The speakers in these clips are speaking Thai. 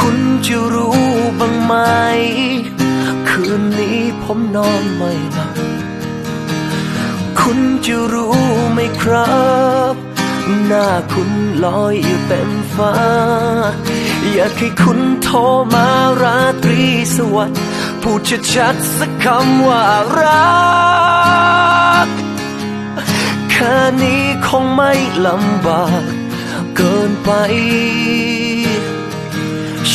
คุณจะรู้บ้างไหม คืนนี้ผมนอนไม่หลับ คุณจะรู้ไหมครับ หน้าคุณลอยอยู่เต็มฟ้า อยากให้คุณโทรมาราตรีสวัสดิ์พูดชัดๆสักคำว่ารักแค่นี้คงไม่ลำบากเกินไป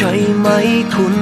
ใช่ไหมคุณ